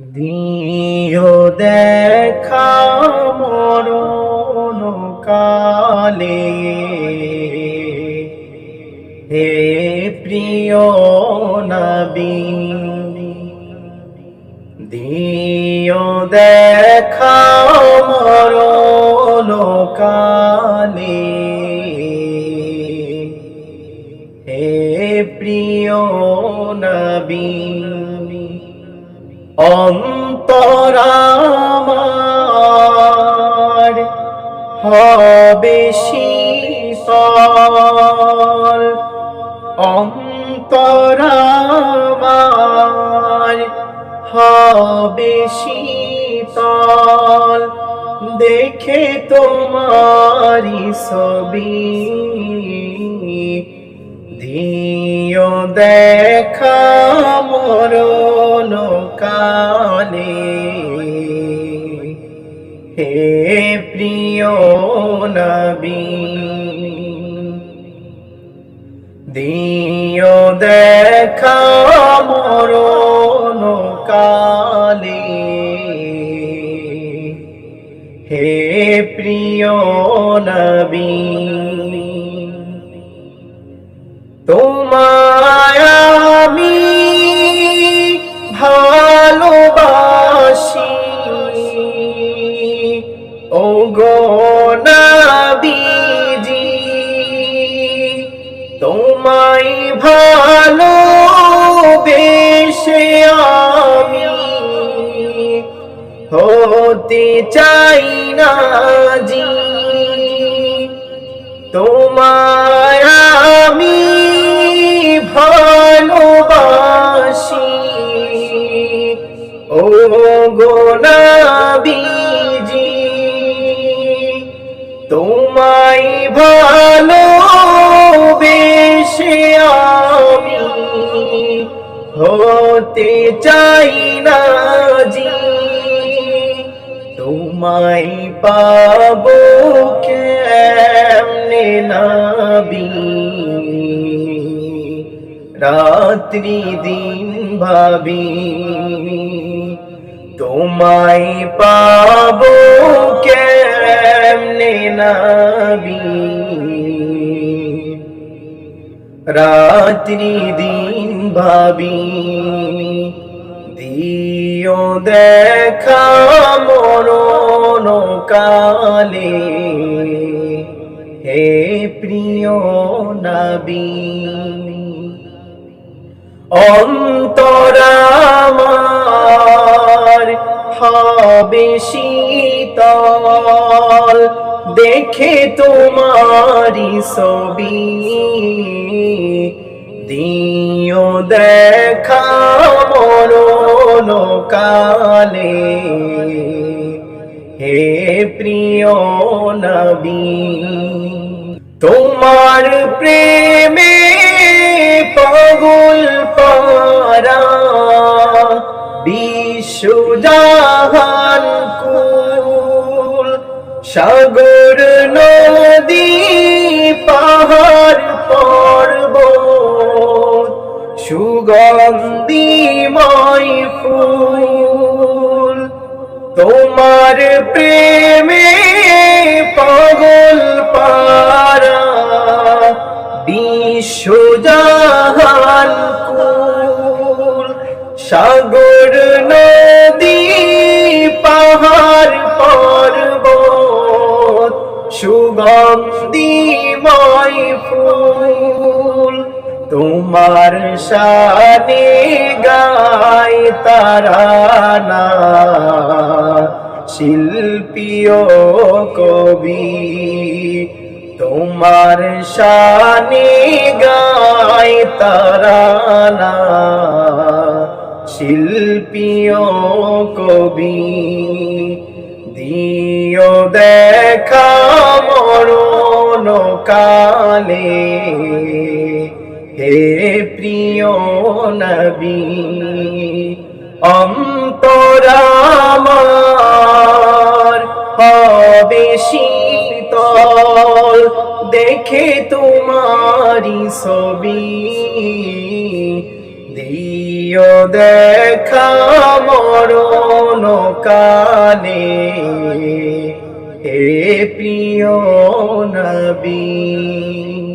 দিও দেখা মরণ কালে। হে প্রিয় নবী দিও দেখা অন্তরামার হবে শীতল। অন্তরামার হবে শীতল। দেখে তোমারি ছবি দিও দেখা দিও দেখা মরণ কালে। হে প্রিয় নবী তোমায় ভালো বেশে আমি হতে চাই না জি তোমায় আমি ভালোবাসি। ও গোনাবিজি তোমায় ভালো আমি হতে চাই না জি তোমায় পাবো কেমনে নাবি রাত্রি দিন ভাবি তোমায় পাবো কেমনে নাবি রাত্রি দিন ভাবি দিও দেখা মরণ কালে। হে প্রিয় নবী অন্তরামার হবে শীতল। দেখে তোমারি ছবি। দিও দেখা মরণ কালে হে প্রিয় নবী তোমার প্রেমে সাগর নদী পাহাড় পর্বত সুগন্ধিময় ফুল। তোমার প্রেমে পাগল পারা বিশ্বজাহান কুল। সাগর নদী সুগন্ধিময় ফুল, তোমার শানে গায় তারানা শিল্পীয় কবি, তোমার শানে গায় তারানা শিল্পীয় কবি, দিও দেখা মরণ কালে হে প্রিয় নবী, অন্তরামার হবে শীতল। দেখে তোমারি ছবি দিও দেখা মরণ কালে হে প্রিয় নবী।